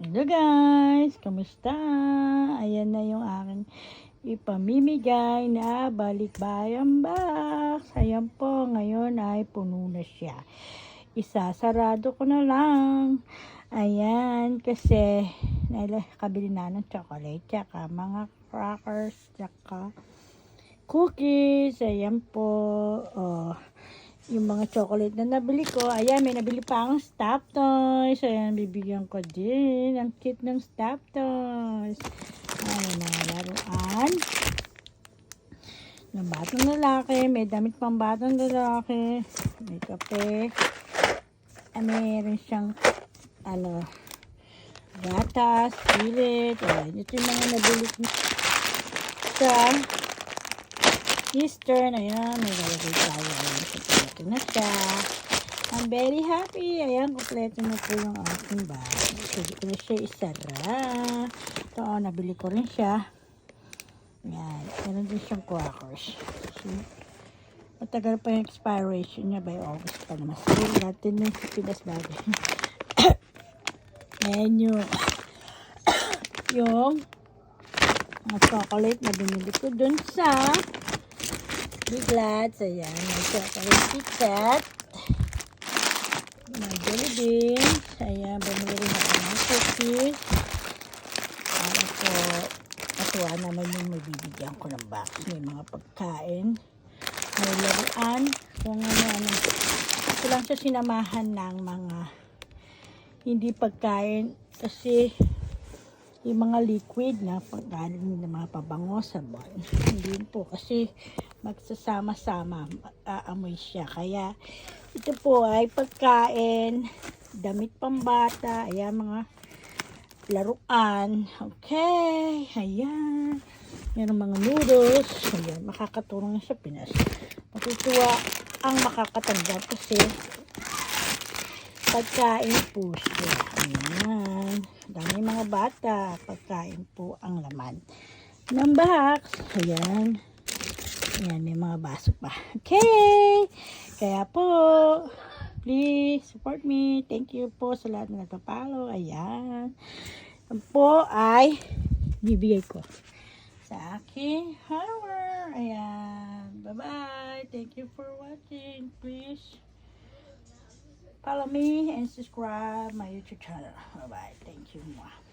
Hello guys, kamusta? Ayan na yung aking ipamimigay na balikbayan box. Ayan po, ngayon ay puno na siya. Isasarado ko na lang. Ayan, kasi kabili na ng chocolate, tsaka mga crackers, tsaka cookies. Ayan po. Oh, yung mga chocolate na nabili ko. Ayan, may nabili pa akong stop toys. Ayan, bibigyan ko din. Ang cute ng stop toys. Ayan, mga laruan. Ng batang lalaki. May damit pang batang lalaki. May kape. Ah, meron siyang ano, gatas, pilit. Ayan, ito yung mga nabili ko sa Eastern. Ayan, may lalagay tayo. Ayan, kompleto na siya. I'm very happy. Ayan, kompleto na po yung aking bag. Pwede ko na siya isara. Ito, oh, nabili ko rin siya. Ayan, meron din siyang crackers. See? Matagal pa yung expiration niya by August pa naman. Sale natin yung Pinas bagay. Ayan yung yung chocolate na binili ko dun sa Big Lots. Ayan, may chocolate KitKat. May jelly beans. Ayan, bumili rin ako ng cookies. Ano po, natuwa naman yung may bibigyan ko ng box. May mga pagkain. May laruan. Kung ano-ano. Ito lang siya sinamahan ng mga hindi pagkain kasi yung mga liquid na pagkain ng mga pabango sabon hindi po kasi magsasama-sama aamoy siya kaya ito po ay pagkain damit pambata ayan mga laruan okay ayan meron mga noodles ayan makakatulong sa Pinas matutuwa ang makakatanda kasi pagkain po siya. Ayan. Dami mga bata. Pagkain po ang laman ng box. Ayan. Ayan, may mga baso pa. Okay. Kaya po, please support me. Thank you po sa lahat na nagpapalo. Ayan. Yan po ay bibigay ko sa aking hammer. Ayan. Bye-bye. Thank you for watching. Please follow me and subscribe my YouTube channel. Bye bye. Thank you. Mwah.